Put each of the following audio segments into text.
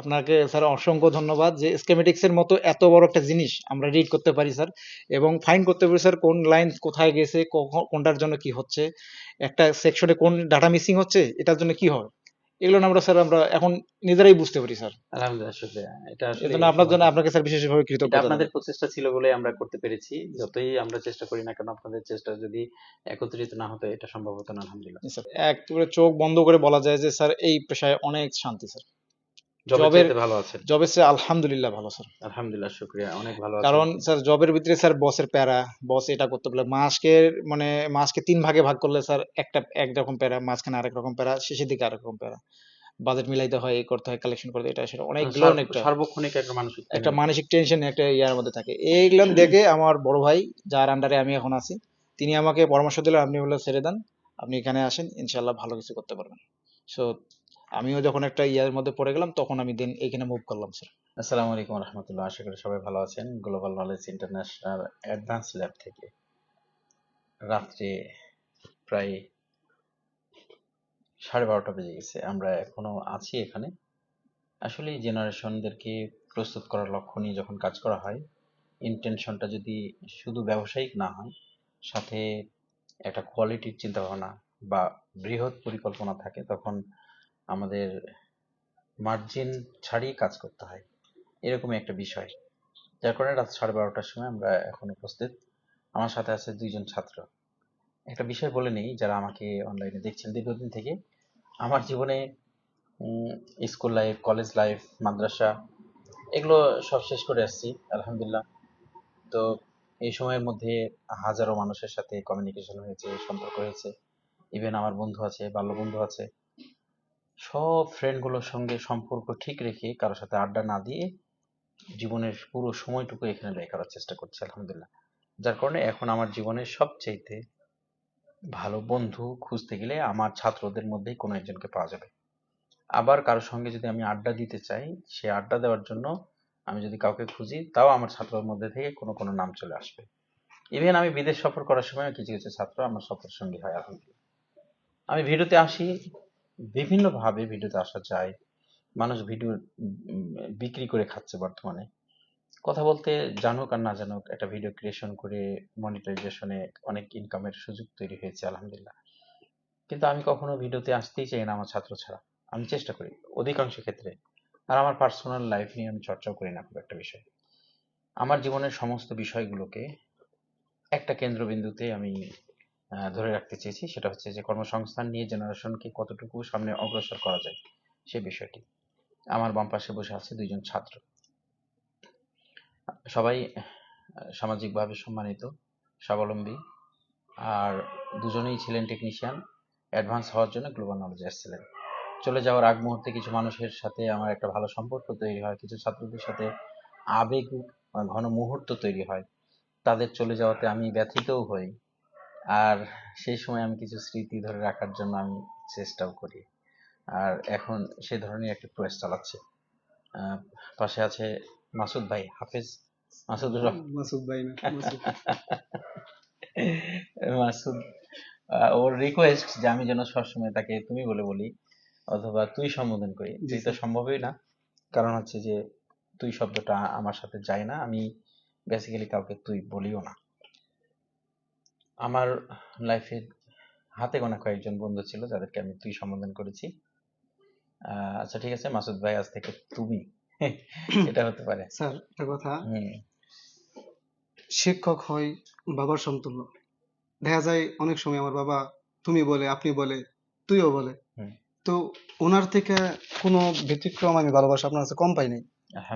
আপনাকে স্যার অসংখ্য ধন্যবাদ যে স্কেমেটিক্স এর মতো এত বড় একটা জিনিস আমরা রিড করতে পারি স্যার। এবং ফাইন করতে পারি স্যার কোন লাইন কোথায় গেছে কোনটার জন্য কি হচ্ছে একটা সেকশনে কোন ডাটা মিসিং হচ্ছে এটার জন্য কি হয় এগুলো আমরা স্যার আমরা এখন নিজেরাই বুঝতে পারি স্যার। আলহামদুলিল্লাহ এটা আসলে এজন্য আপনার জন্য আপনাকে স্যার বিশেষভাবে এটা আপনাদের প্রচেষ্টা ছিল বলে আমরা করতে পেরেছি। যতই আমরা চেষ্টা করি না কেন আপনাদের চেষ্টা যদি একত্রিত না হতো এটা সম্ভব হতো না আলহামদুলিল্লাহ। স্যার একেবারে চোখ বন্ধ করে বলা যায় যে স্যার এই পেশায় অনেক শান্তি স্যার। জবের ভালো আছেন। জবের চেয়ে আলহামদুলিল্লাহ ভালো স্যার। আলহামদুলিল্লাহ শুকরিয়া। অনেক ভালো কারণ স্যার জবের ভিতরে স্যার বসের প্যারা বস এটা করতে বলে মাসকে মানে মাসকে তিন ভাগে ভাগ করলে স্যার একটা একরকম প্যারা মাঝখানে আরেক রকম প্যারা শেষের দিকে আরেক রকম প্যারা। বাজেট মিলাইতে হয় এই করতে হয় কালেকশন করতে এটা সেটা অনেকগুলো অনেকটা সার্বক্ষণিক একটা মানসিক একটা মানসিক টেনশন একটা ইয়ার মধ্যে থাকে। এইগুলো দেখে আমার বড় ভাই যার আন্ডারে আমি এখন আছি তিনি আমাকে পরামর্শ দিলেন আপনি বলে ছেড়ে দেন আপনি এখানে আসেন ইনশাল্লাহ ভালো কিছু করতে পারবেন। সো আমিও যখন একটা ইয়ার মধ্যে পড়ে গেলাম, তখন আমি দেন এখানে মুভ করলাম স্যার আসসালামু আলাইকুম রহমতুল্লাহ। আশা করি সবাই ভালো আছেন। Global knowledge international advance lab থেকে রাত্রে প্রায় সাড়ে বারোটা বেজে গেছে। আমরা এখনও আছি এখানে। আসলে জেনারেশনদেরকে প্রস্তুত করার লক্ষ্য নিয়ে যখন কাজ করা হয় ইন্টেনশনটা যদি শুধু ব্যবসায়িক না হয়, সাথে একটা কোয়ালিটির চিন্তা ভাবনা বা বৃহৎ পরিকল্পনা থাকে, তখন আমাদের মার্জিন ছাড়িয়ে কাজ করতে হয়। এরকমই একটা বিষয়। যার কারণে রাত সাড়ে বারোটার সময় আমরা এখন উপস্থিত। আমার সাথে আছে দুইজন ছাত্র। একটা বিষয় বলে নেই, যারা আমাকে অনলাইনে দেখছেন দীর্ঘদিন থেকে। আমার জীবনে স্কুল লাইফ কলেজ লাইফ মাদ্রাসা, এগুলো সব শেষ করে আসছি, আলহামদুলিল্লাহ। তো এই সময়ের মধ্যে হাজারো মানুষের সাথে কমিউনিকেশন হয়েছে, সম্পর্ক হয়েছে। ইভেন আমার বন্ধু আছে বাল্য বন্ধু আছে। সব ফ্রেন্ডগুলোর সঙ্গে সম্পর্ক ঠিক রেখে কারোর সাথে আড্ডা না দিয়ে জীবনের পুরো সময়টুকু এখানে ব্যয় করার চেষ্টা করছি, আলহামদুলিল্লাহ। যার কারণে এখন আমার জীবনের সবচাইতে ভালো বন্ধু খুঁজতে গেলে আমার ছাত্রদের মধ্যেই কোনো একজনকে পাওয়া যাবে। আবার কারোর সঙ্গে যদি আমি আড্ডা দিতে চাই, সে আড্ডা দেওয়ার জন্য আমি যদি কাউকে খুঁজি, তাও আমার ছাত্রর মধ্যে থেকে কোনো কোনো নাম চলে আসবে। ইভেন আমি বিদেশ সফর করার সময় কিছু কিছু ছাত্র আমার সফর সঙ্গী হয়, আলহামদুলিল্লাহ। আমি ভিডিওতে আসি বিভিন্নভাবে ভিডিওতে আসা যায়। মানুষ ভিডিও বিক্রি করে খাচ্ছে বর্তমানে। কথা বলতে জানুক আর না জানুক, একটা ভিডিও ক্রিয়েশন করে মনিটাইজেশনে অনেক ইনকামের সুযোগ তৈরি হয়েছে, আলহামদুলিল্লাহ। কিন্তু আমি কখনো ভিডিওতে আসতেই চাই না আমার ছাত্র ছাড়া। আমি চেষ্টা করি, অধিকাংশ ক্ষেত্রে। আর আমার পার্সোনাল লাইফ নিয়ে আমি চর্চাও করি না খুব একটা বিষয়। আমার জীবনের সমস্ত বিষয়গুলোকে একটা কেন্দ্রবিন্দুতে আমি ধরে রাখতে চেয়েছি, সেটা হচ্ছে যে কর্মসংস্থান নিয়ে জেনারেশনকে কতটুকু সামনে অগ্রসর করা যায়, সে বিষয়টি। আমার বাম পাশে বসে আছে দুইজন ছাত্র। সবাই সামাজিকভাবে সম্মানিত, স্বাবলম্বী, আর দুজনেই ছিলেন টেকনিশিয়ান অ্যাডভান্স হওয়ার জন্য গ্লোবাল নলেজে এসেছিলেন। চলে যাওয়ার আগ মুহূর্তে কিছু মানুষের সাথে আমার একটা ভালো সম্পর্ক তৈরি হয়, কিছু ছাত্রদের সাথে আবেগ, ঘন মুহূর্ত তৈরি হয়। তাদের চলে যাওয়াতে আমি ব্যথিতও হই। আর সেই সময় আমি কিছু স্মৃতি ধরে রাখার জন্য আমি চেষ্টাও করি। আর এখন সে ধরনের একটি প্রয়াস চালাচ্ছি। পাশে আছে মাসুদ ভাই হাফেজ মাসুদুর মাসুদ ভাই না মাসুদ। ওর রিকোয়েস্ট যে আমি যেন সবসময় তাকে তুমি বলে বলি অথবা তুই সম্বোধন করি তো সম্ভবই না। কারণ হচ্ছে যে তুই শব্দটা আমার সাথে যায় না আমি বেসিক্যালি কাউকে তুই বলিও না। আমার লাইফে হাতে গোনা কয়েকজন বন্ধু ছিল যাদেরকে আমি তুই সম্বোধন করেছি। আচ্ছা ঠিক আছে মাসুদ ভাই আজ থেকে তুমি। এটা হতে পারে। স্যার একটা কথা। শিক্ষক হয় বাবার সমতুল্য। দেখা যায় অনেক সময় আমার বাবা তুমি বলে আপনি বলে তুইও বলে। তো ওনার থেকে কোনো ব্যতিক্রম আমি ভালোবাসা আপনার কাছে কম পাই নাই।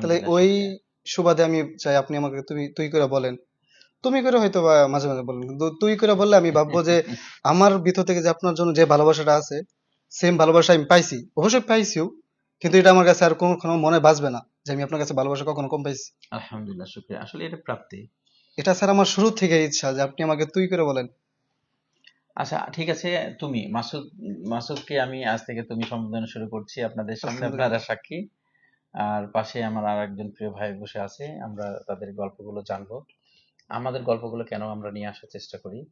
তাহলে ওই সুবাদে আমি চাই আপনি আমাকে তুমি তুই করে বলেন। তুমি করে হয়তো বা মাঝে মাঝে বলেন কিন্তু তুই করে বললে আমি ভাববো যে আমার ভিতর থেকে যে আপনার জন্য যে ভালোবাসাটা আছে সেম ভালোবাসা আমি পাইছি। অবশ্যই পাইছিও কিন্তু এটা আমার কাছে আর কখনো মনে বাঁচবে না যে আমি আপনার কাছে ভালোবাসা কখনো কম পাইছি। আলহামদুলিল্লাহ শুক্রিয়া। আসলে এটা প্রাপ্তি। এটা স্যার আমার শুরু থেকে ইচ্ছা যে আপনি আমাকে তুই করে বলেন। আচ্ছা ঠিক আছে তুমি মাসুদ মাসুদকে আমি আজ থেকে তুমি সম্বোধন শুরু করছি। আপনাদের সামনে। আপনারা সাক্ষী। আর পাশে আমার আর একজন প্রিয় ভাই বসে আছে আমরা তাদের গল্পগুলো জানব। আমাদের গল্পগুলো কেন আমরা নিয়ে আসার চেষ্টা করি,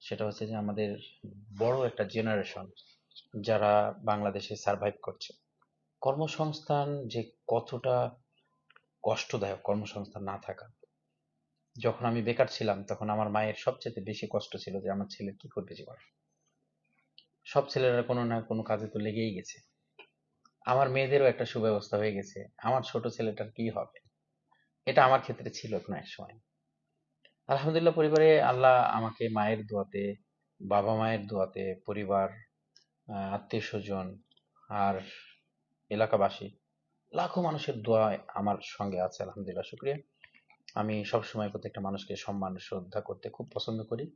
সেটা হচ্ছে যে আমাদের বড় একটা জেনারেশন যারা বাংলাদেশে সার্ভাইভ করছে। কর্মসংস্থান যে কতটা কষ্টদায়ক কর্মসংস্থান না থাকা। যখন আমি বেকার ছিলাম, তখন আমার মায়ের সবচেয়ে বেশি কষ্ট ছিল যে আমার ছেলে কি করবে জীবনে। সব ছেলেরা কোনো না কোনো কাজে তো লেগেই গেছে। আমার মেয়েদেরও একটা সুব্যবস্থা হয়ে গেছে, আমার ছোট ছেলেটার কি হবে? এটা আমার ক্ষেত্রে ছিল কোনো এক সময়। আলহামদুলিল্লাহ পরিবারে আল্লাহ আমাকে মায়ের দোয়াতে, বাবা মায়ের দোয়াতে, পরিবার আত্মীয় স্বজন আর এলাকাবাসী লাখো মানুষের দোয়ায় আমার সঙ্গে আছে, আলহামদুলিল্লাহ, শুক্রিয়া। আমি সবসময় প্রত্যেকটা মানুষকে সম্মান, শ্রদ্ধা করতে খুব পছন্দ করি।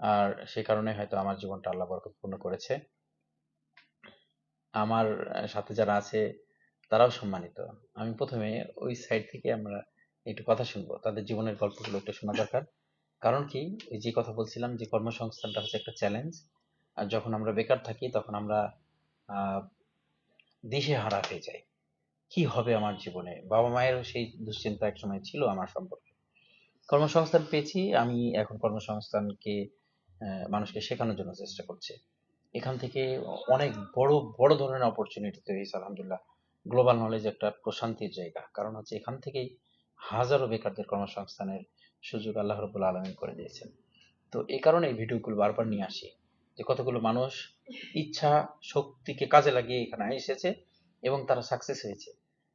আর সে কারণে হয়তো আমার জীবনটা আল্লাহ বরকতপূর্ণ করেছে। আমার সাথে যারা আছে তারাও সম্মানিত। আমি প্রথমে ওই সাইড থেকে আমরা একটু কথা শুনব। তাদের জীবনের গল্পগুলো একটু শোনা দরকার। কারণ কি? যে কথা বলছিলাম যে কর্মসংস্থানটা হচ্ছে একটা চ্যালেঞ্জ আর যখন আমরা বেকার থাকি তখন আমরা দিশে হারা হয়ে যাই। কি হবে আমার জীবনে? বাবা মায়েরও সেই দুশ্চিন্তা এক সময় ছিল আমার সম্পর্কে। কর্মসংস্থান পেয়েছি, আমি এখন কর্মসংস্থানকে মানুষকে শেখানোর জন্য চেষ্টা করছি। এখান থেকে অনেক বড় বড় ধরনের অপরচুনিটি তৈরি হয়েছে, আলহামদুলিল্লাহ। গ্লোবাল নলেজ একটা প্রশান্তির জায়গা। কারণ হচ্ছে এখান থেকেই হাজারো বেকারদের কর্মসংস্থানের সুযোগ আল্লাহ রবুল আলমী করে দিয়েছেন। তো এই কারণে এই ভিডিওগুলো বারবার নিয়ে আসি যে কতগুলো মানুষ ইচ্ছা শক্তিকে কাজে লাগিয়ে এখানে এসেছে এবং তারা সাকসেস হয়েছে।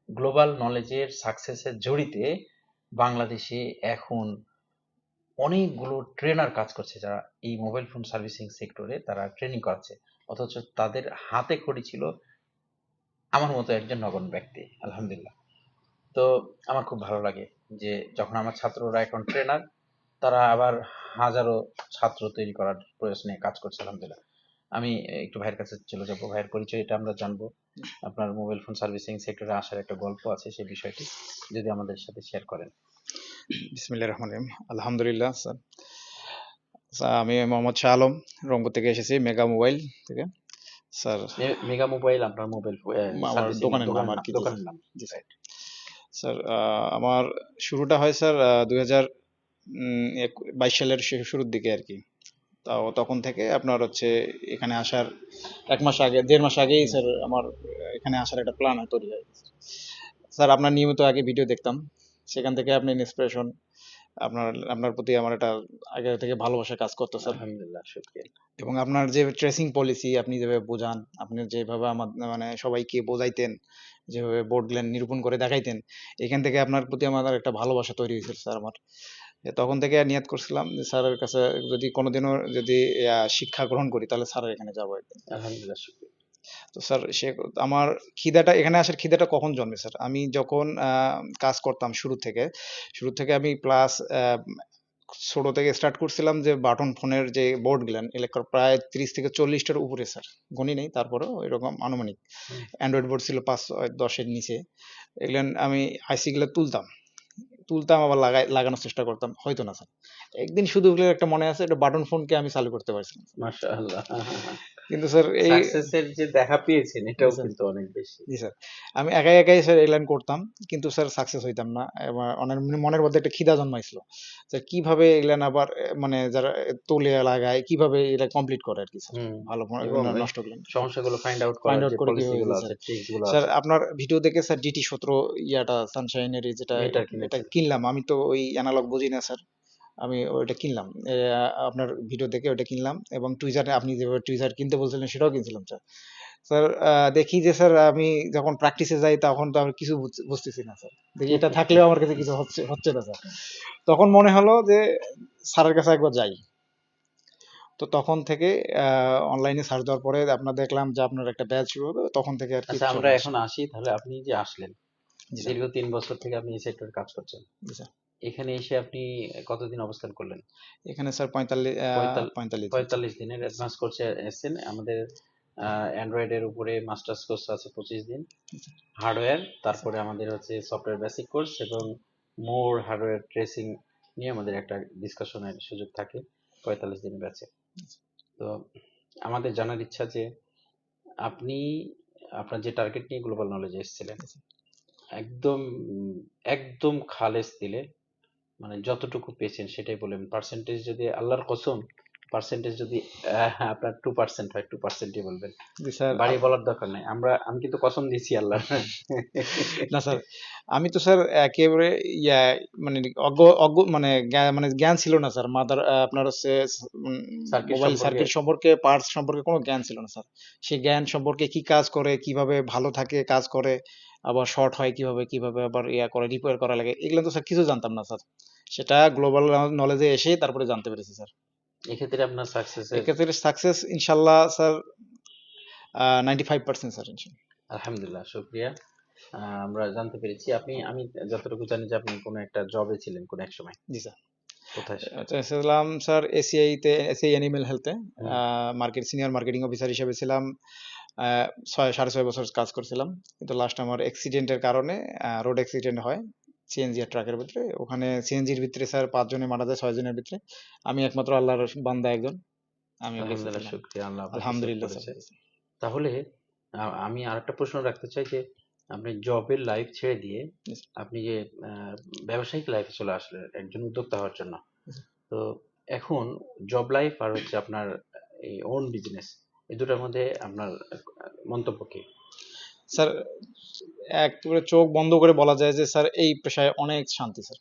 গ্লোবাল নলেজের সাকসেসের জড়িতে বাংলাদেশে এখন অনেকগুলো ট্রেনার কাজ করছে যারা এই মোবাইল ফোন সার্ভিসিং সেক্টরে তারা ট্রেনিং করাচ্ছে। অথচ তাদের হাতে খড়ি ছিল আমার মতো একজন নগণ্য ব্যক্তি, আলহামদুলিল্লাহ। তো আমার খুব ভালো লাগে যে যখন আমার ছাত্ররা এখন ট্রেনার তারা আবার হাজারো ছাত্র তৈরি করার প্রয়োজনে কাজ করছে আলহামদুলিল্লাহ। আমি একটু ভাইয়ের কাছে চলে যাব ভাইয়ের পরিচয় এটা আমরা জানব। আপনার মোবাইল ফোন সার্ভিসিং সেক্টরে আসার একটা গল্প আছে সেই বিষয়টি যদি আমাদের সাথে শেয়ার করেন। বিসমিল্লাহির রহমানির রহিম। আলহামদুলিল্লাহ স্যার। স্যার আমি মোহাম্মদ শাহ আলম রংপুর থেকে এসেছি মেগা মোবাইল থেকে। স্যার মেগা মোবাইল আপনার মোবাইল আমার দোকানের নাম আর কি, দোকানের নাম। জি স্যার। স্যার আমার শুরুটা হয় স্যার দুই হাজার বাইশ সালের শুরুর দিকে আর কি। তাও তখন থেকে আপনার হচ্ছে এখানে আসার এক মাস আগে, দেড় মাস আগেই স্যার আমার এখানে আসার একটা প্ল্যান তৈরি হয়। স্যার, আপনার নিয়মিত আগে ভিডিও দেখতাম। সেখান থেকে আপনি ইন্সপিরেশন আপনার আপনার প্রতি আমার একটা আগে থেকে ভালোবাসা কাজ করতো স্যার আলহামদুলিল্লাহ শুকরিয়া। এবং আপনার যে ট্রেসিং পলিসি আপনি যেভাবে বোঝান আপনি যেভাবে আমার মানে সবাইকে বোঝাইতেন যেভাবে বোর্ডগুলো নিরূপণ করে দেখাইতেন এখান থেকে আপনার প্রতি আমার একটা ভালোবাসা তৈরি হয়েছিল স্যার আমার। তখন থেকে নিয়ত করছিলাম যে স্যারের কাছে যদি কোনোদিনও যদি শিক্ষা গ্রহণ করি তাহলে স্যারের এখানে যাব একদিন। আলহামদুলিল্লাহ শুকরিয়া। তো স্যার সে আমার খিদাটা এখানে আসার খিদাটা কখন জন্মে স্যার? আমি যখন আহ, কাজ করতাম শুরু থেকে শুরু থেকে আমি প্লাস ছোট থেকে স্টার্ট করছিলাম যে বাটন ফোনের যে বোর্ড গুলান এলাকার প্রায় তিরিশ থেকে চল্লিশটার উপরে স্যার। গণি নেই তারপরেও এরকম আনুমানিক। অ্যান্ড্রয়েড বোর্ড ছিল পাঁচ দশের নিচে। এগুলান আমি আইসি গুলো তুলতাম। তুলতাম আবার লাগাই লাগানোর চেষ্টা করতাম। হয়তো না স্যার। একদিন শুধু একটা মনে আছে একটা বাটন ফোনকে আমি চালু করতে পারছিলাম মাশাআল্লাহ। কিন্তু স্যার এই সাকসেসের যে দেখা পেয়েছেন এটাও কিন্তু অনেক বেশি। জি স্যার। আমি একাই একাই স্যার এলান করতাম কিন্তু স্যার সাকসেস হইতাম না। অনেক মানে মনের মধ্যে একটা খিদা জন্মাইছিল যে কীভাবে এগুলান আবার মানে যারা তুলে লাগায় কীভাবে এটা কমপ্লিট করে আর কি স্যার। ভালো নষ্ট করলেন সমস্যাগুলো ফাইন্ড আউট করার যে করে স্যার। স্যার আপনার ভিডিও দেখে স্যার ডিটি সতেরো ইয়াটা সানশাইনের যেটা এটা। কিনলাম আমি তো ওই অ্যানালগ বুঝি না স্যার আমি ওইটা কিনলাম। আপনার ভিডিও দেখে ওইটা কিনলাম এবং টুইজারে আপনি যেভাবে টুইজার কিনতে বলছিলেন সেটাও কিনছিলাম স্যার স্যার দেখি যে স্যার আমি যখন প্র্যাকটিসে যাই তখন তো আমি কিছু বুঝ- বুঝতেছি না স্যার দেখি এটা থাকলেও আমার কাছে কিছু হচ্ছে হচ্ছে না স্যার তখন মনে হলো যে স্যারের কাছে একবার যাই। তো তখন থেকে অনলাইনে সার্চ দেওয়ার পরে আপনার দেখলাম যে আপনার একটা ব্যাচ শুরু হবে তখন থেকে আর কি আচ্ছা আমরা এখন আসি তাহলে আপনি যে আসলেন দীর্ঘ তিন বছর থেকে আপনি এই সেক্টরে কাজ করছেন। এখানে এসে আপনি কতদিন অবস্থান করলেন? এখানে স্যার পঁয়তাল্লিশ পঁয়তাল- পঁয়তাল্লিশ দিনের অ্যাডভান্স কোর্সে এসেছেন। আমাদের অ্যান্ড্রয়েডের উপরে মাস্টার্স কোর্স আছে পঁচিশ দিন। হার্ডওয়্যার তারপরে আমাদের হচ্ছে সফটওয়্যার বেসিক কোর্স এবং মোর হার্ডওয়্যার ট্রেসিং নিয়ে আমাদের একটা ডিসকাশনের সুযোগ থাকে পঁয়তাল্লিশ দিনের ব্যাচে তো আমাদের জানার ইচ্ছা যে আপনি আপনার যে টার্গেট নিয়ে গ্লোবাল নলেজে এসেছিলেন একদম একদম খালেস দিলে মানে যতটুকু পেয়েছেন সেটাই বললেন। পার্সেন্টেজ যদি আল্লাহর কসম পার্সেন্টেজ যদি আপনার টু পার্সেন্ট হয় টু পার্সেন্টই বলবেন। বাড়ি বলার দরকার নাই। আমরা আমি কিন্তু কসম দিয়েছি আল্লাহ না স্যার আমি তো স্যার একেবারে ইয়া মানে অজ্ঞ অজ্ঞ মানে মানে জ্ঞান ছিল না স্যার। মাদার আপনার মোবাইল সম্পর্কে- সার্কিট সম্পর্কে পার্টস সম্পর্কে কোনো জ্ঞান ছিল না স্যার। সেই জ্ঞান সম্পর্কে কি কাজ করে কীভাবে ভালো থাকে কাজ করে আবার শর্ট হয় কীভাবে কীভাবে আবার ইয়া করে রিপেয়ার করা লাগে এগুলো তো স্যার কিছু জানতাম না স্যার সেটা গ্লোবাল নলেজে এসে তারপরে জানতে পেরেছি স্যার এক্ষেত্রে আপনার সাকসেসের এক্ষেত্রে সাকসেস ইনশাল্লাহ sir ninety five percent sir ইনশাল্লাহ। আলহামদুলিল্লাহ শুক্রিয়া। আহ, আমরা জানতে পেরেছি। আপনি আমি যতটুকু জানি যে আপনি কোনো একটা জবে ছিলেন কোন এক সময়। জি স্যার? আচ্ছা, ছিলাম স্যার এসিআই তে এসিআই অ্যানিমেল হেলথে। মার্কেট সিনিয়র মার্কেটিং অফিসার হিসেবে ছিলাম। ছয় সাড়ে ছয় বছর কাজ করছিলাম। কিন্তু লাস্ট আমার অ্যাক্সিডেন্টের কারণে রোড অ্যাক্সিডেন্ট হয় সিএনজি আর ট্রাকের ভিতরে। ওখানে সিএনজির ভিতরে স্যার পাঁচজনে মারা যায় ছয় জনের ভিতরে। আমি একমাত্র আল্লাহর বান্দা একজন। আমি আলহামদুলিল্লাহ আলহামদুলিল্লাহ। তাহলে আমি আরেকটা প্রশ্ন রাখতে চাই যে আপনি জবের লাইফ ছেড়ে দিয়ে আপনি যে ব্যবসায়িক লাইফে চলে আসলেন একজন উদ্যোক্তা হওয়ার জন্য। তো এখন জব লাইফ আর হচ্ছে আপনার এই ওন বিজনেস এই দুটোর মধ্যে আপনার মন্তব্য কি? স্যার একেবারে চোখ বন্ধ করে বলা যায় যে স্যার এই পেশায় অনেক শান্তি স্যার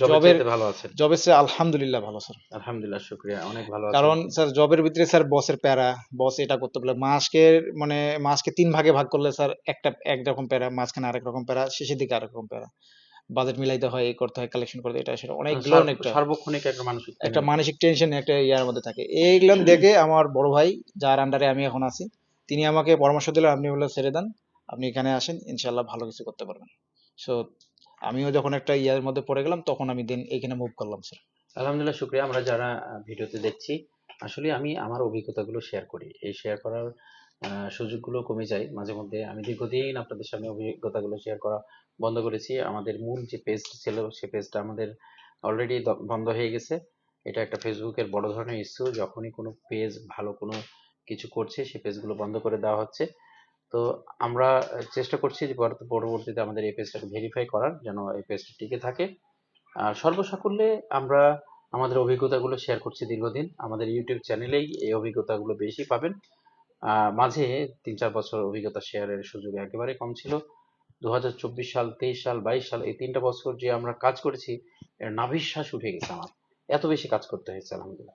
জবের ভালো আছেন। জবের চেয়ে আলহামদুলিল্লাহ ভালো স্যার আলহামদুলিল্লাহ শুক্রিয়া। অনেক ভালো কারণ স্যার জবের ভিতরে স্যার বসের প্যারা বস এটা করতে বলে মাসকে মানে মাসকে তিন ভাগে ভাগ করলে স্যার একটা একরকম প্যারা মাঝখানে আরেক রকম প্যারা শেষের দিকে আরেক রকম প্যারা। বাজেট মিলাইতে হয় এই করতে হয় কালেকশন করতে এটা সেটা অনেকগুলো অনেকটা সার্বক্ষণিক একটা মানসিক একটা মানসিক টেনশন একটা ইয়ার মধ্যে থাকে। এইগুলো দেখে আমার বড় ভাই যার আন্ডারে আমি এখন আছি তিনি আমাকে পরামর্শ দিলেন আপনি বলে ছেড়ে দেন আপনি এখানে আসেন ইনশাল্লাহ ভালো কিছু করতে পারবেন। সো আমিও যখন একটা ইয়ার মধ্যে পড়ে গেলাম, তখন আমি দেন এখানে মুভ করলাম স্যার আলহামদুলিল্লাহ, শুক্রিয়া। আমরা যারা ভিডিওতে দেখছি, আসলে আমি আমার অভিজ্ঞতাগুলো শেয়ার করি। এই শেয়ার করার সুযোগগুলো কমে যায়। মাঝে মধ্যে আমি দীর্ঘদিন আপনাদের সামনে অভিজ্ঞতাগুলো শেয়ার করা বন্ধ করেছি। আমাদের মূল যে পেজ ছিল, সে পেজটা আমাদের অলরেডি বন্ধ হয়ে গেছে। এটা একটা ফেসবুকের বড় ধরনের ইস্যু যখনই কোনো পেজ ভালো কোনো কিছু করছে, সে পেজগুলো বন্ধ করে দেওয়া হচ্ছে। তো আমরা চেষ্টা করছি যে পর- পরবর্তীতে আমাদের এই পেজটাকে ভেরিফাই করার, যেন এই পেজটা টিকে থাকে। আর সর্বসাকুল্যে আমরা আমাদের অভিজ্ঞতাগুলো শেয়ার করছি দীর্ঘদিন। আমাদের ইউটিউব চ্যানেলেই এই অভিজ্ঞতাগুলো বেশি পাবেন। মাঝে তিন চার বছর অভিজ্ঞতা শেয়ারের সুযোগ একেবারে কম ছিল। দু হাজার চব্বিশ সাল, তেইশ সাল, বাইশ সাল, এই তিনটা বছর যে আমরা কাজ করেছি, এর নাভিশ্বাস উঠে গেছে আমার। এত বেশি কাজ করতে হয়েছে, আলহামদুলিল্লাহ।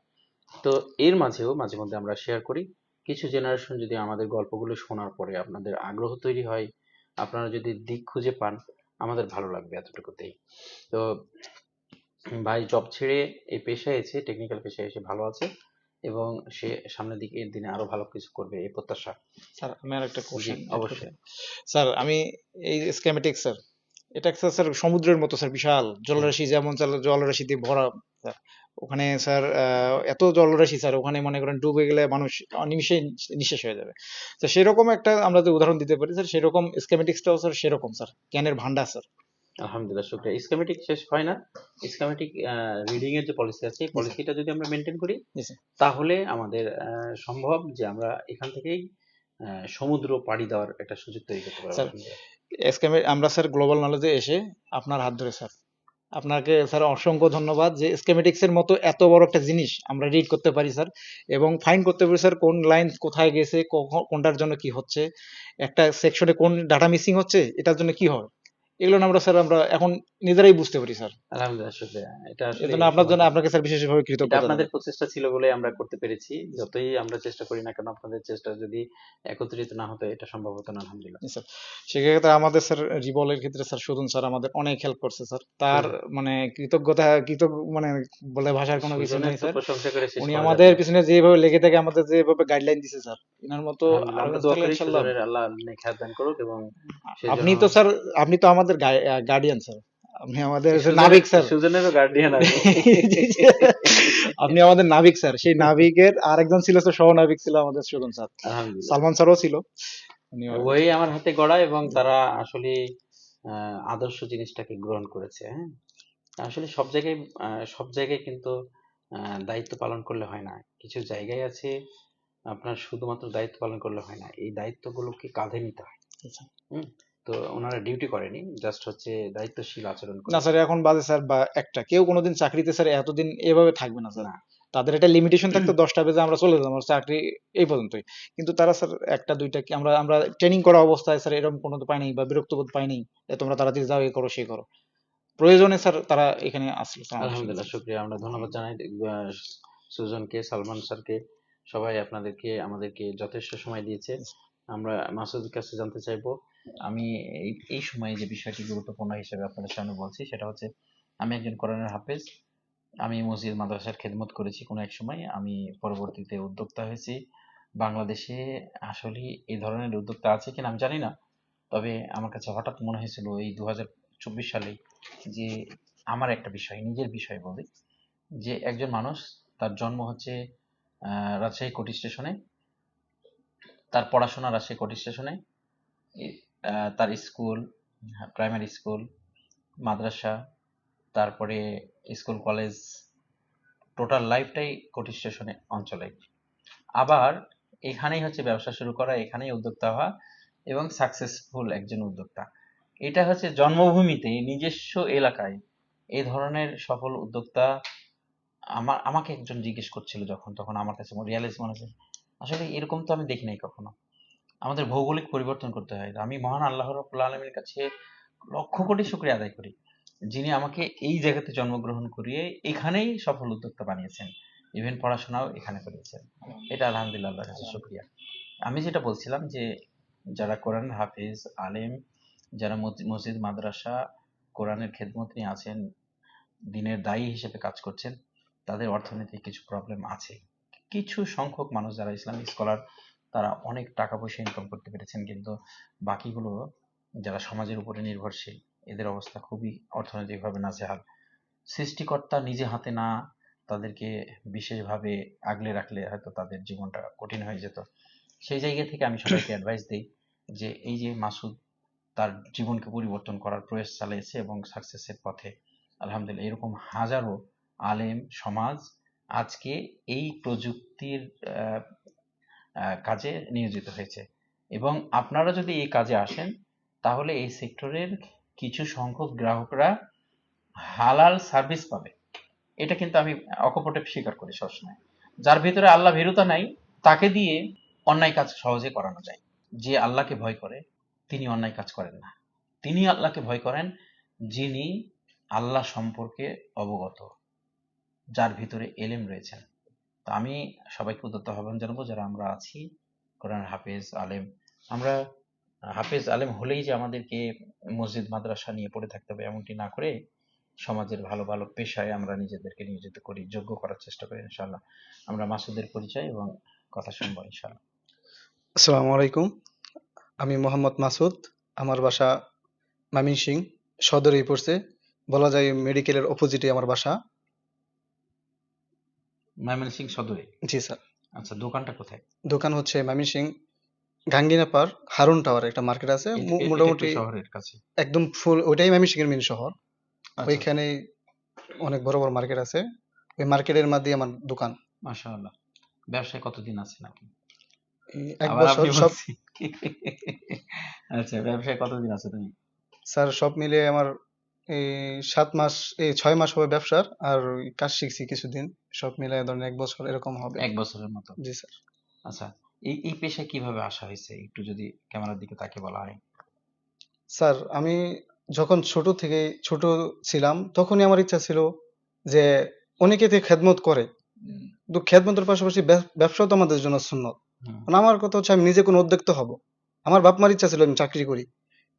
তো এর মাঝেও মাঝে মধ্যে আমরা শেয়ার করি। কিছু জেনারেশন যদি আমাদের গল্পগুলো শোনার পরে আপনাদের আগ্রহ তৈরি হয় আপনারা যদি দিক খুঁজে পান আমাদের ভালো লাগবে এতটুকুতেই। তো ভাই জব ছেড়ে এই পেশায় এসে টেকনিক্যাল পেশায় এসে ভালো আছে এবং সে সামনের দিকে এর দিনে আরও ভালো কিছু করবে এই প্রত্যাশা। স্যার আমি আর একটা কোশ্চেন অবশ্যই। স্যার আমি এই স্ক্যামেটিক স্যার। এটা একটা স্যার সমুদ্রের মতো স্যার বিশাল। জলরাশি যেমন জলরাশি দিয়ে ভরা ওখানে স্যার এত জলরাশি স্যার ওখানে মনে করেন ডুবে গেলে মানুষ নিমিষেই নিঃশেষ হয়ে যাবে। তো সেরকম একটা আমরা যদি উদাহরণ দিতে পারি স্যার সেরকম স্ক্যামেটিক্সটাও স্যার সেরকম স্যার জ্ঞানের ভান্ডার স্যার আলহামদুলিল্লাহ শুক্রিয়া। স্কিমেটিক শেষ হয় না। স্কিমেটিক রিডিং এর যে পলিসি আছে এই পলিসিটা যদি আমরা মেনটেন করি তাহলে আমাদের আহ, সম্ভব যে আমরা এখান থেকেই সমুদ্র পাড়ি দেওয়ার একটা সুযোগ তৈরি করতে পারব। আমরা স্যার গ্লোবাল নলেজে এসে আপনার হাত ধরে স্যার আপনাকে স্যার অসংখ্য ধন্যবাদ যে স্কেমেটিক্স এর মতো এত বড় একটা জিনিস আমরা রিড করতে পারি, স্যার। এবং ফাইন করতে পারি, স্যার, কোন লাইন কোথায় গেছে কোনটার জন্য কি হচ্ছে, একটা সেকশনে কোন ডাটা মিসিং হচ্ছে, এটার জন্য কি হবে এগুলো আমরা স্যার আমরা এখন নিজেরাই বুঝতে পারি স্যার আলহামদুলিল্লাহ শুক্রিয়া। এটা আসলে আপনার জন্য আপনাকে স্যার বিশেষভাবে এটা কৃতজ্ঞতা আপনাদের প্রচেষ্টা ছিল বলে আমরা করতে পেরেছি। যতই আমরা চেষ্টা করি না কেন আপনাদের চেষ্টা যদি একত্রিত না হতো এটা সম্ভব হতো না আলহামদুলিল্লাহ। স্যার সেক্ষেত্রে আমাদের স্যার রিবলের ক্ষেত্রে স্যার সুদন স্যার আমাদের অনেক হেল্প করছে স্যার তার মানে কৃতজ্ঞতা কৃতজ্ঞ মানে বলে ভাষার কোনো কিছু নেই স্যার প্রশংসা করে উনি আমাদের পিছনে যেভাবে লেগে থেকে আমাদের যেভাবে গাইডলাইন দিছে স্যার এনার মতো আমরা দোয়া করি ইনশাআল্লাহ। আল্লাহ নেক দান করুক এবং আপনি তো স্যার আপনি তো আমাদের গার্ডিয়ান স্যার আপনি আমাদের নাবিক স্যার সুজনেরও গার্ডিয়ান আপনি আমাদের নাবিক স্যার সেই নাবিকের আরেকজন ছিল স্যার সহনাবিক ছিল আমাদের সুজন স্যার সালমান স্যারও ছিল। ওই আমার হাতে গড়া এবং তারা আসলে আদর্শ জিনিসটাকে গ্রহণ করেছে হ্যাঁ? আসলে সব জায়গায় সব জায়গায় কিন্তু দায়িত্ব পালন করলে হয় না। কিছু জায়গায় আছে আপনার শুধুমাত্র দায়িত্ব পালন করলে হয় না। এই দায়িত্বগুলোকে কাঁধে নিতে হয়। আচ্ছা। হুম? তো ওনারা ডিউটি করেনি জাস্ট হচ্ছে দায়িত্বশীল আচরণ না স্যার এখন বাজে স্যার বা একটা কেউ কোনোদিন চাকরিতে স্যার এতদিন এভাবে থাকবে না স্যার তাদের একটা লিমিটেশন থাকতো দশটা বেজে আমরা চলে যেতাম আমার চাকরি এই পর্যন্তই। কিন্তু তারা স্যার একটা দুইটা কি আমরা আমরা ট্রেনিং করা অবস্থায় স্যার এরকম কোনো তো পাইনি বা বিরক্ত বোধ পাইনি তোমরা তাড়াতাড়ি যাও এ করো সে করো। প্রয়োজনে স্যার তারা এখানে আসলো। আলহামদুলিল্লাহ শুক্রিয়া। আমরা ধন্যবাদ জানাই। সুজনকে সালমান স্যারকে সবাই আপনাদেরকে আমাদেরকে যথেষ্ট সময় দিয়েছে। আমরা মাসুদের কাছে জানতে চাইব। আমি এই সময়ে যে বিষয়টি গুরুত্বপূর্ণ হিসেবে আপনাদের সামনে বলছি, সেটা হচ্ছে আমি একজন কোরআনের হাফেজ। আমি মসজিদ মাদ্রাসার খেদমত করেছি কোনো এক সময়। আমি পরবর্তীতে উদ্যোক্তা হয়েছি। বাংলাদেশে আসলে এই ধরনের উদ্যোক্তা আছে কিনা আমি জানি না। তবে আমার কাছে হঠাৎ মনে হয়েছিল এই দু সালে যে আমার একটা বিষয়, নিজের বিষয় বলি, যে একজন মানুষ, তার জন্ম হচ্ছে রাজশাহী কোটি স্টেশনে। তার পড়াশোনা রাজশাহী কোটি স্টেশনে। তার স্কুল প্রাইমারি স্কুল, মাদ্রাসা, তারপরে স্কুল, কলেজ টোটাল লাইফটাই কোটি স্টেশনে অঞ্চলে। আবার এখানেই হচ্ছে ব্যবসা শুরু করা, এখানেই উদ্যোক্তা হওয়া এবং সাকসেসফুল একজন উদ্যোক্তা। এটা হচ্ছে জন্মভূমিতে নিজস্ব এলাকায় এই ধরনের সফল উদ্যোক্তা আমার, আমাকে একজন জিজ্ঞেস করছিল যখন, তখন আমার কাছে রিয়ালাইজ মনে হচ্ছে, আসলে এরকম তো আমি দেখি নাই কখনো। আমাদের ভৌগোলিক পরিবর্তন করতে হয়। আমি মহান আল্লাহ রাব্বুল আলমীর কাছে লক্ষ কোটি শুক্রিয়া আদায় করি, যিনি আমাকে এই জায়গাতে জন্মগ্রহণ করিয়ে এখানেই সফল উদ্যোক্তা বানিয়েছেন ইভেন পড়াশোনাও এখানে করিয়েছেন এটা আলহামদুলিল্লাহ আল্লাহর কাছে শুক্রিয়া। আমি যেটা বলছিলাম যে, যারা কোরআন হাফিজ, আলেম, যারা মসজিদ, মাদ্রাসা, কোরআনের খেদমত নিয়ে আছেন, দিনের দায়ী হিসেবে কাজ করছেন, তাদের অর্থনৈতিক কিছু প্রবলেম আছে। কিছু সংখ্যক মানুষ যারা ইসলামিক স্কলার তারা অনেক টাকা পয়সা ইনকাম করতে পেরেছেন। কিন্তু বাকিগুলো যারা সমাজের উপরে নির্ভরশীল এদের অবস্থা খুবই অর্থনৈতিকভাবে নাজেহাল। সৃষ্টিকর্তা নিজে হাতে না তাদেরকে বিশেষভাবে আগলে রাখলে হয়তো তাদের জীবনটা কঠিন হয়ে যেত। সেই জায়গা থেকে আমি সবাইকে অ্যাডভাইস দিই যে এই যে মাসুদ তার জীবনকে পরিবর্তন করার প্রয়াস চালিয়েছে এবং সাকসেসের পথে আলহামদুলিল্লাহ এরকম হাজারো আলেম সমাজ আজকে এই প্রযুক্তির কাজে নিয়োজিত হয়েছে। এবং আপনারা যদি এই কাজে আসেন, তাহলে এই সেক্টরের কিছু সংখ্যক গ্রাহকরা হালাল সার্ভিস পাবে। এটা কিন্তু আমি অকপটে স্বীকার করি সবসময়। যার ভিতরে আল্লাহ ভীরুতা নাই, তাকে দিয়ে অন্যায় কাজ সহজে করানো যায়। যে আল্লাহকে ভয় করে, তিনি অন্যায় কাজ করেন না। তিনি আল্লাহকে ভয় করেন, যিনি আল্লাহ সম্পর্কে অবগত, যার ভিতরে এলেম রয়েছেন তো আমি সবাইকে উদ্যত আহ্বান জানাব যারা আমরা আছি, কোরআন হাফেজ আলেম। আমরা হাফেজ আলেম হলেই যে আমাদেরকে মসজিদ, মাদ্রাসা নিয়ে পড়ে থাকতে হবে এমনটি না করে সমাজের ভালো ভালো পেশায় আমরা নিজেদেরকে নিয়োজিত করি, যোগ্য করার চেষ্টা করি ইনশাল্লাহ আমরা মাসুদের পরিচয় এবং কথা শুনব ইনশাল্লাহ আসসালামু আলাইকুম। আমি মোহাম্মদ মাসুদ। আমার বাসা মামিন সিং সদরেই পড়ছে। বলা যায় মেডিকেলের অপোজিটে আমার বাসা। ময়মনসিং সদরে? জি স্যার। আচ্ছা দোকানটা কোথায়? দোকান হচ্ছে মামিনসিং গাঙ্গিনাপার হারুন টাওয়ার একটা মার্কেট আছে। মোটামুটি শহরের কাছে। একদম ফুল ওইটাই মামিনসিং এর মেন শহর। আচ্ছা, ওইখানে অনেক বড় বড় মার্কেট আছে। ওই মার্কেটের মধ্যে আমার দোকান। মাশাআল্লাহ। ব্যবসায় কতদিন আছেন আপনি? এক বছর সব আচ্ছা ব্যবসায় কতদিন আছে তুমি স্যার সব মিলে আমার এই সাত মাস এই ছয় মাস হবে ব্যবসার আর ওই কাজ শিখছি কিছুদিন। সব মিলে ধরেন এক বছর এরকম হবে। এক বছরের মতো? জি স্যার। আচ্ছা এই এই পেশায় কীভাবে আসা হয়েছে? একটু যদি ক্যামেরার দিকে তাকে বলা হয়। স্যার আমি যখন ছোট থেকে ছোট ছিলাম তখনই আমার ইচ্ছা ছিল যে অনেকে তো খেদমত করে। কিন্তু খেদমতের পাশাপাশি ব্যব- ব্যবসাও তো আমাদের জন্য সুন্নত। মানে আমার কথা হচ্ছে আমি নিজে কোনো উদ্যোক্তা হব। আমার বাপ মার ইচ্ছা ছিল আমি চাকরি করি।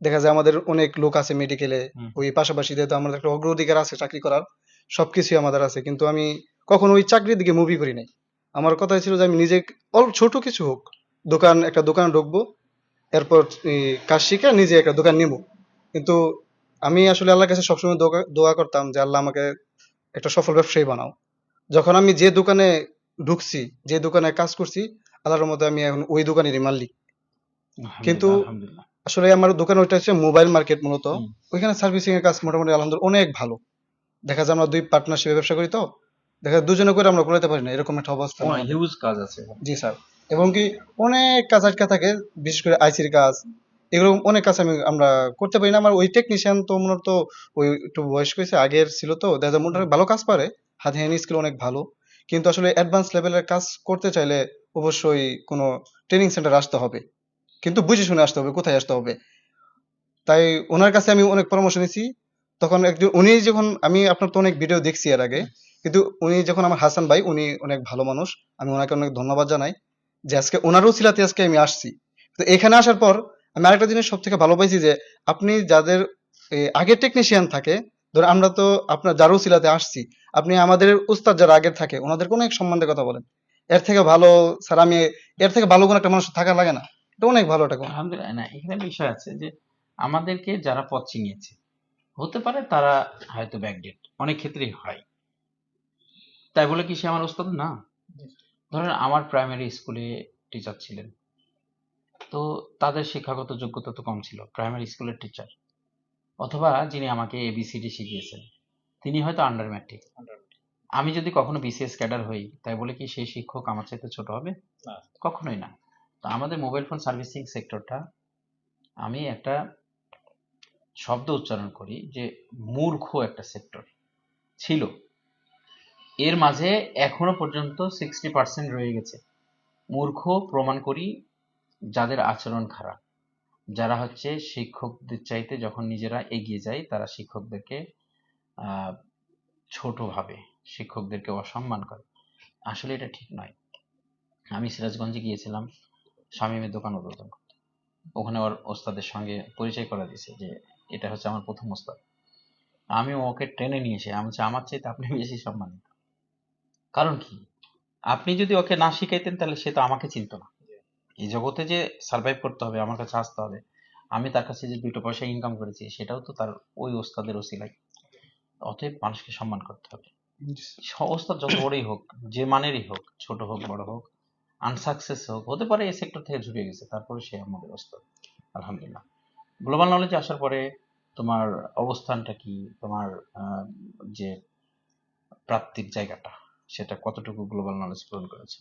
দেখা যায় আমাদের অনেক লোক আছে মেডিকেলে। ওই পাশাপাশি যেহেতু আমাদের একটা অগ্রাধিকার আছে চাকরি করার সবকিছুই আমাদের আছে। কিন্তু আমি কখনো ওই চাকরির দিকে মুভি করি নাই। আমার কথা ছিল যে আমি নিজে অল্প ছোট কিছু হোক দোকান একটা দোকান ঢুকবো এরপর কাজ শিখে নিজে একটা দোকান নিব। কিন্তু আমি আসলে আল্লাহর কাছে সবসময় দোয়া- করতাম যে আল্লাহ আমাকে একটা সফল ব্যবসায়ী বানাও। যখন আমি যে দোকানে ঢুকছি যে দোকানে কাজ করছি আল্লাহর মধ্যে আমি এখন ওই দোকানেরই মালিক। কিন্তু আসলে আমার দোকান ওইটা হচ্ছে মোবাইল মার্কেট মূলত। ওইখানে সার্ভিসিং এর কাজ মোটামুটি আলহামদুলিল্লাহ অনেক ভালো। দেখা যায় আমরা দুই পার্টনারশিপে ব্যবসা করি তো। দেখা যায় দুজনে করে আমরা করাতে পারি না এরকম একটা অবস্থা। হিউজ কাজ আছে। জি স্যার। এবং কি অনেক কাজ আটকা থাকে বিশেষ করে আইসির কাজ। এগুলো অনেক কাজ আমি আমরা করতে পারি না। আমার ওই টেকনিশিয়ান তো মূলত ওই একটু বয়স্ক হয়েছে আগের ছিল তো। দেখা যায় মোটামুটি ভালো কাজ পারে হাতে হ্যান্ড স্কিল অনেক ভালো। কিন্তু আসলে অ্যাডভান্স লেভেলের কাজ করতে চাইলে অবশ্যই কোনো ট্রেনিং সেন্টার আসতে হবে। কিন্তু বুঝে শুনে আসতে হবে, কোথায় আসতে হবে। তাই ওনার কাছে আমি অনেক পরামর্শ নিয়েছি তখন একজন, উনি যখন, আমি আপনার তো অনেক ভিডিও দেখছি এর আগে, কিন্তু উনি যখন আমার হাসান ভাই, উনি অনেক ভালো মানুষ, আমি ওনাকে অনেক ধন্যবাদ জানাই যে আজকে ওনারও ছিলাতে আজকে আমি আসছি। তো এখানে আসার পর আমি আরেকটা জিনিস সব থেকে ভালো পাইছি যে, আপনি যাদের আগের টেকনিশিয়ান থাকে ধর আমরা তো আপনার যারও ছিলাতে আসছি, আপনি আমাদের উস্তাদ যারা আগের থাকে ওনাদের অনেক সম্বন্ধে কথা বলেন। এর থেকে ভালো, স্যার, আমি, এর থেকে ভালো কোনো একটা মানুষ থাকা লাগে না। এটা অনেক ভালো গুণ। আলহামদুলিল্লাহ না এখানে বিষয় আছে যে আমাদেরকে যারা পথ চিনিয়েছে হতে পারে তারা হয়তো ব্যাকডেট অনেক ক্ষেত্রেই হয়। তাই বলে কি সে আমার ওস্তাদ? না। ধরেন আমার প্রাইমারি স্কুলে টিচার ছিলেন। তো তাদের শিক্ষাগত যোগ্যতা তো কম ছিল প্রাইমারি স্কুলের টিচার অথবা যিনি আমাকে এবিসিডি শিখিয়েছেন তিনি হয়তো আন্ডার ম্যাট্রিক আমি যদি কখনো বিসিএস ক্যাডার হই তাই বলে কি সেই শিক্ষক আমার চাইতে ছোট হবে? কখনোই না। তো আমাদের মোবাইল ফোন সার্ভিসিং সেক্টরটা আমি একটা শব্দ উচ্চারণ করি যে মূর্খ একটা সেক্টর ছিল। এর মাঝে এখনও পর্যন্ত সিক্সটি পার্সেন্ট রয়ে গেছে। মূর্খ প্রমাণ করি যাদের আচরণ খারাপ। যারা হচ্ছে শিক্ষকদের চাইতে যখন নিজেরা এগিয়ে যায়, তারা শিক্ষকদেরকে ছোট ভাবে শিক্ষকদেরকে অসম্মান করে। আসলে এটা ঠিক নয়। আমি সিরাজগঞ্জে গিয়েছিলাম। শামীমের দোকান উদ্বোধন করতে। ওখানে ওর ওস্তাদের সঙ্গে পরিচয় করা দিয়েছে যে এটা হচ্ছে আমার প্রথম ওস্তাদ। আমি ওকে ট্রেনে নিয়ে এসে আমি বলছি, আমার চাইতে আপনি বেশি সম্মানিত। কারণ কি? আপনি যদি ওকে না শিখাইতেন তাহলে সে তো আমাকে চিনতো না। এই জগতে যে সার্ভাইভ করতে হবে আমার কাছে আসতে হবে আমি তার কাছে যে দুটো পয়সা ইনকাম করেছি সেটাও তো তার ওই ওস্তাদের ওসিলাই অতএব মানুষকে সম্মান করতে হবে। ওস্তাদ যত বড়ই হোক যে মানেরই হোক ছোট হোক বড় হোক আনসাকসেস হোক হতে পারে এই সেক্টর থেকে ঝুঁকে গেছে তারপরে সে আমাদের ওস্তাদ আলহামদুলিল্লাহ। গ্লোবাল নলেজে আসার পরে তোমার অবস্থানটা কি তোমার যে প্রাপ্তির জায়গাটা সেটা কতটুকু গ্লোবাল নলেজ পূরণ করেছে?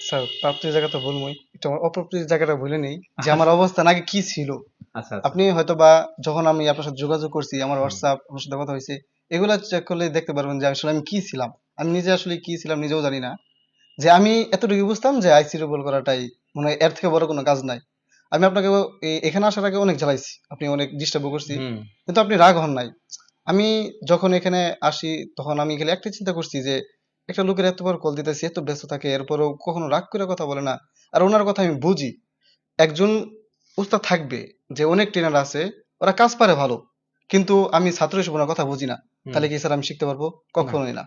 স্যার প্রাপ্তির ভুলমই একটু আমার অপ্রাপ্তির জায়গাটা ভুলে নেই যে আমার অবস্থান আগে কি ছিল? আচ্ছা আপনি হয়তো বা যখন আমি আপনার সাথে যোগাযোগ করছি আমার হোয়াটসঅ্যাপ সাথে কথা হয়েছে এগুলা চেক করলে দেখতে পারবেন যে আসলে আমি কি ছিলাম। আমি নিজে আসলে কি ছিলাম নিজেও জানি না। যে আমি এতটুকু বুঝতাম যে আইসি রোবল করাটাই মনে এর থেকে বড় কোনো কাজ নাই। আমি আপনাকে এ- এখানে আসার আগে অনেক জ্বালাইছি। আপনি অনেক ডিস্টার্ব করছি। হুম। কিন্তু আপনি রাগ হন নাই। আমি যখন এখানে আসি তখন আমি খালি একটাই চিন্তা করছি যে একটা লোকের এতবার কল দিতেছি এত ব্যস্ত থাকে এরপরেও কখনো রাগ করে কথা বলে না। আর ওনার কথা আমি বুঝি। একজন উস্তাদ থাকবে যে অনেক ট্রেনার আছে ওরা কাজ পারে ভালো। কিন্তু আমি ছাত্র হিসেবে ওনার কথা বুঝি না। হুম। তাহলে কি স্যার আমি শিখতে পারব? কখনোই না।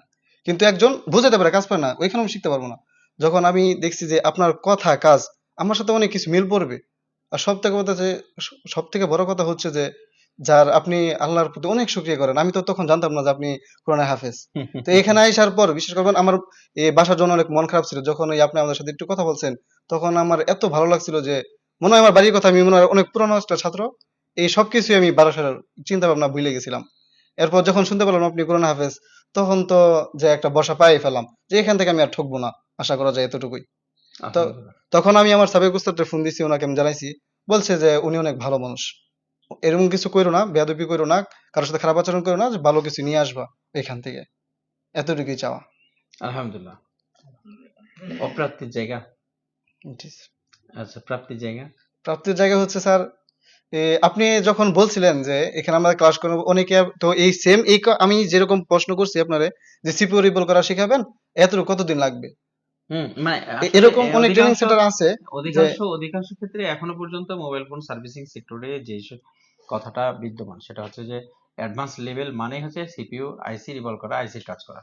কিন্তু একজন বুঝাতে পারে কাজ পারে না ওইখানে আমি শিখতে পারব না। যখন আমি দেখছি যে আপনার কথা কাজ আমার সাথে অনেক কিছু মিল পড়বে। আর সব থেকে কথা যে সব থেকে বড় কথা হচ্ছে যে যার আপনি আল্লাহর প্রতি অনেক শুকরিয়া করেন। আমি তো তখন জানতাম না যে আপনি কোরআনে হাফেজ। তো এখানে আসার পর বিশেষ করে আমার এই বাসার জন্য অনেক মন খারাপ ছিল। যখন ওই আপনি আমাদের সাথে একটু কথা বলছেন তখন আমার এত ভালো লাগছিল যে মনে হয় আমার বাড়ির কথা আমি মনে হয় অনেক পুরনো একটা ছাত্র। এই সব কিছুই আমি বারাসার চিন্তা ভাবনা ভুলে গেছিলাম। এরপর যখন শুনতে পেলাম আপনি কোরআন হাফেজ তখন তো যে একটা বসা পাই ফেলাম যে এখান থেকে আমি আর ঠকবো না আশা করা যায় এতটুকুই। আলহামদুলিল্লাহ। তখন আমি আমার সাবেক উস্তাদকে ফোন দিছি ওনাকে আমি জানাইছি বলছে যে উনি অনেক ভালো মানুষ। এরকম কিছু করো না বেয়াদবি করো না কারোর সাথে খারাপ আচরণ করো না যে ভালো কিছু নিয়ে আসবা এখান থেকে। এতটুকুই চাওয়া। আলহামদুলিল্লাহ। অপ্রাপ্তির জায়গা? আচ্ছা প্রাপ্তির জায়গা? প্রাপ্তির জায়গা হচ্ছে স্যার এ, আপনি যখন বলছিলেন যে এখানে আমরা ক্লাস করব অনেকে তো এই সেম এই ক- আমি যেরকম প্রশ্ন করছি আপনারে যে সিপিও রিপল করা শিখাবেন এতটুকু কতদিন লাগবে? হুম মানে এ- আসলে এরকম অনেক ট্রেনিং অধিকাংশ- সেন্টার আছে অধিকাংশ অধিকাংশ ক্ষেত্রে এখনও পর্যন্ত মোবাইল ফোন সার্ভিসিং সেক্টরে যে কথাটা বিদ্যমান সেটা হচ্ছে যে অ্যাডভান্স লেভেল মানে হচ্ছে সিপিইউ আইসি রিভলভ করা আইসির কাজ করা।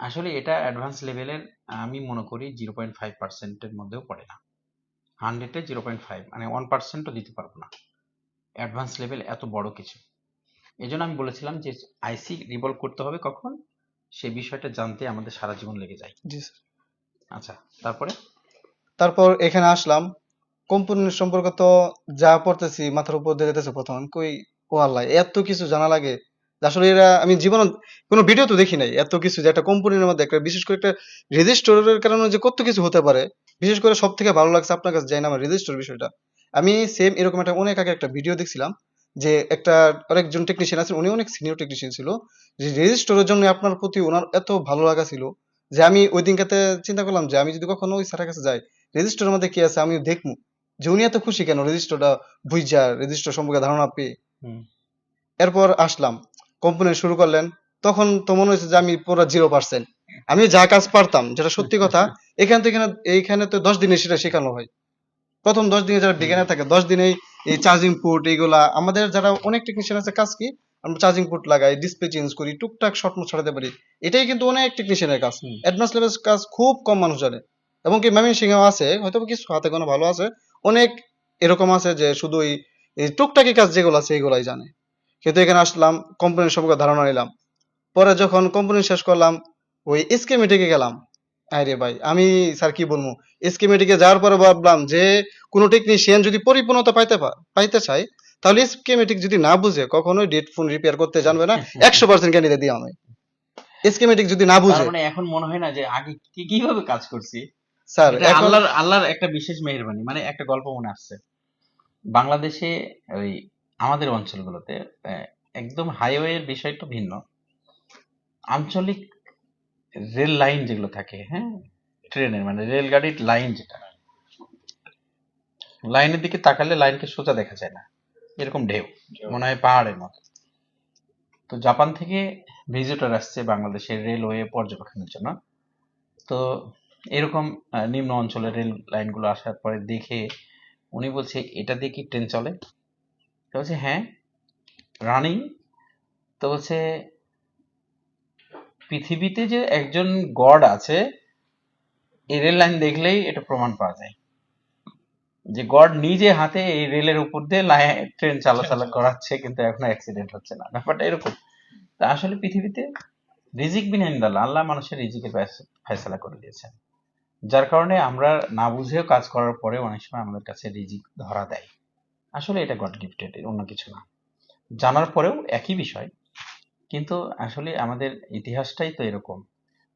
আসলে এটা অ্যাডভান্স লেভেলের আমি মনে করি জিরো পয়েন্ট ফাইভ পার্সেন্টের মধ্যেও পড়ে না। হান্ড্রেডে জিরো পয়েন্ট ফাইভ মানে ওয়ান পার্সেন্টও দিতে পারব না। অ্যাডভান্স লেভেল এত বড় কিছু। এই জন্য আমি বলেছিলাম যে আইসি রিভলভ করতে হবে কখন? সেই বিষয়টা জানতে আমাদের সারা জীবন লেগে যায়। জি স্যার। আচ্ছা তারপরে? তারপর এখানে আসলাম। কম্পোনেন্ট সম্পর্কে তো যা পড়তেছি মাথার উপর দিয়ে যেতেছে প্রথম। কই ও আল্লাহ এত কিছু জানা লাগে। আসলে এরা আমি জীবনে কোনো ভিডিও তো দেখি নাই। এত কিছু যে একটা কোম্পানির মধ্যে একটা বিশেষ করে একটা রেজিস্টরের কারণে যে কত কিছু হতে পারে। বিশেষ করে সব থেকে ভালো লাগছে আপনার কাছে যাই না আমার রেজিস্টর বিষয়টা। আমি সেম এরকম একটা অনেক আগে একটা ভিডিও দেখছিলাম যে একটা আরেকজন টেকনিশিয়ান আছেন উনি অনেক সিনিয়র টেকনিশিয়ান ছিল যে রেজিস্টরের জন্য আপনার প্রতি ওনার এত ভালো লাগা ছিল যে আমি ওই দিনকাতে চিন্তা করলাম যে আমি যদি কখনো ওই স্যারের কাছে যাই রেজিস্টারের মধ্যে কি আছে আমি দেখব যে উনি এত খুশি কেন রেজিস্টারটা বুঝা রেজিস্টার সম্পর্কে ধারণা পেয়ে। এরপর আসলাম কোম্পানি শুরু করলেন তখন তো মনে হয়েছে যে আমি পুরো জিরো পার্সেন্ট আমি যা কাজ পারতাম যেটা সত্যি কথা এখান থেকে এইখানে তো দশ দিনে সেটা শেখানো হয়। প্রথম দশ দিনে যারা বিজ্ঞানে থাকে দশ দিনেই এই চার্জিং পোর্ট এইগুলা আমাদের যারা অনেক টেকনিশিয়ান আছে কাজ কি? আমরা চার্জিং পোর্ট লাগাই ডিসপ্লে চেঞ্জ করি টুকটাক শর্ট মোট ছাড়াতে পারি। এটাই কিন্তু অনেক টেকনিশিয়ানের কাজ। অ্যাডভান্স লেভেল কাজ খুব কম মানুষ জানে। এবং কি ম্যামিন সিংহেও আছে হয়তো কিছু হাতে কোনো ভালো আছে। অনেক এরকম আছে যে শুধু এই এই টুকটাকি কাজ যেগুলো আছে এগুলাই জানে। কিন্তু এখানে আসলাম কোম্পানির সম্পর্কে ধারণা নিলাম। পরে যখন কোম্পানি শেষ করলাম ওই স্কেমেটিকে গেলাম। আরে ভাই আমি স্যার কি বলব? স্কেমেটিকে যাওয়ার পরে ভাবলাম যে কোনো টেকনিশিয়ান যদি পরিপূর্ণতা পাইতে পাইতে চায় তাহলে স্কেমেটিক যদি না বুঝে কখনোই ডেট ফোন রিপেয়ার করতে জানবে না একশো পার্সেন্ট ক্যান্ডিডেট দিই আমি। স্কেমেটিক যদি না বুঝে মানে এখন মনে হয় না যে আগে কি কীভাবে কাজ করছি? স্যার আল্লাহর আল্লাহর একটা বিশেষ মেহেরবানি মানে একটা গল্প মনে আসছে। বাংলাদেশে ওই আমাদের অঞ্চলগুলোতে একদম হাইওয়ের বিষয়টা ভিন্ন। আঞ্চলিক রেল লাইন যেগুলো থাকে হ্যাঁ? ট্রেনের মানে রেলগাড়ির লাইন যেটা। লাইনের দিকে তাকালে লাইনকে সোজা দেখা যায় না। এরকম ঢেউ মনে হয় পাহাড়ের মতো। তো জাপান থেকে ভিজিটর আসছে বাংলাদেশের রেলওয়ে পর্যবেক্ষণের জন্য। তো এরকম নিম্ন অঞ্চলের রেল লাইনগুলো আসার পরে দেখে উনি বলছে এটা দিয়ে কি ট্রেন চলে? তো বলছে হ্যাঁ রানিং। তো বলছে পৃথিবীতে যে একজন গড আছে এই রেল লাইন দেখলেই এটা প্রমাণ পাওয়া যায়। যে গড নিজে হাতে এই রেলের উপর দিয়ে লাইন ট্রেন চলাচল করাচ্ছে কিন্তু এখনও অ্যাক্সিডেন্ট হচ্ছে না। ব্যাপারটা এরকম। তা আসলে পৃথিবীতে রিজিক বিনাইন আল্লাহ আল্লাহ মানুষের রিজিকের ফেসলা করে দিয়েছেন। যার কারণে আমরা না বুঝেও কাজ করার পরে অনেক সময় আমাদের কাছে রিজিক ধরা দেয়। আসলে এটা গড গিফটেড অন্য কিছু না। জানার পরেও একই বিষয় কিন্তু আসলে আমাদের ইতিহাসটাই তো এরকম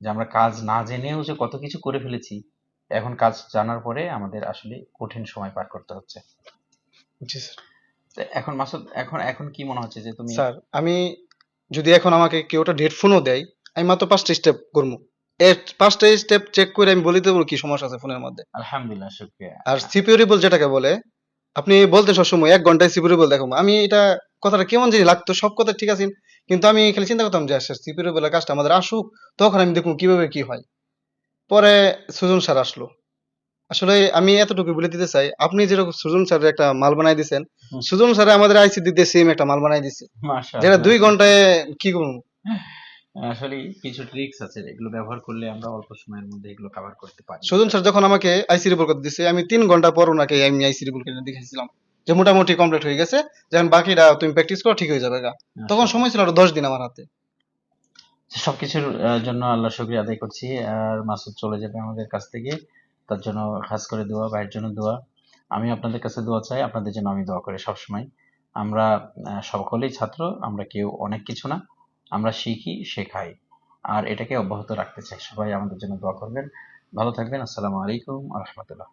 যে আমরা কাজ না জেনেও যে কত কিছু করে ফেলেছি এখন কাজ জানার পরে আমাদের আসলে কঠিন সময় পার করতে হচ্ছে। জি স্যার। তো এখন মাসুদ এখন এখন কি মনে হচ্ছে যে তুমি স্যার আমি যদি এখন আমাকে কেউ একটা ডেট ফোনও দেয় আমি মাত্র পাঁচটা স্টেপ করব। এর পাঁচটা স্টেপ চেক করে আমি বলে দেবো কি সমস্যা আছে ফোনের মধ্যে। আলহামদুলিল্লাহ শুক্রিয়া। আর সিকিউরিবল যেটাকে বলে আপনি বলতে সবসময় এক ঘন্টায় সিকিউরিবল দেখাবো। আমি এটা কথাটা কেমন জানি লাগতো সব কথা ঠিক আছে কিন্তু আমি খালি চিন্তা করতাম যে সিকিউরিবলের কাজটা আমাদের আসুক তখন আমি দেখব কীভাবে কি হয়। পরে সুজন স্যার আসলো। আসলে আমি এতটুকু বলে দিতে চাই আপনি যেরকম সুজন স্যারের একটা মাল বানাই দিয়েছেন সুজন স্যার আমাদের আইসিডি দিয়ে সেম একটা মাল বানাই দিছে। যেটা দুই ঘন্টায় কি করব? আসলে কিছু ট্রিক্স আছে এগুলো ব্যবহার করলে আমরা অল্প সময়ের মধ্যে এগুলো কভার করতে পারি। সুজন স্যার যখন আমাকে আইসি রিপোর্ট করতে দিছে আমি তিন ঘণ্টা পর ওনাকে আমি আইসি রিপোর্ট করে দেখাইছিলাম। যে মোটামুটি কমপ্লিট হয়ে গেছে যখন বাকিটা তুমি প্র্যাকটিস করো ঠিক হয়ে যাবে গা। তখন সময় ছিল আরও দশ দিন আমার হাতে। সবকিছুর জন্য আল্লাহ শুক্রিয়া আদায় করছি। আর মাসুদ চলে যাবে আমাদের কাছ থেকে। তার জন্য খাস করে দোয়া ভাইয়ের জন্য দোয়া। আমি আপনাদের কাছে দোয়া চাই আপনাদের জন্য আমি দোয়া করি সবসময়। আমরা সকলেই ছাত্র আমরা কেউ অনেক কিছু না। আমরা শিখি শেখাই। আর এটাকে অব্যাহত রাখতে চাই। সবাই আমাদের জন্য দোয়া করবেন। ভালো থাকবেন। আসসালামু আলাইকুম আ রহমতুল্লাহ।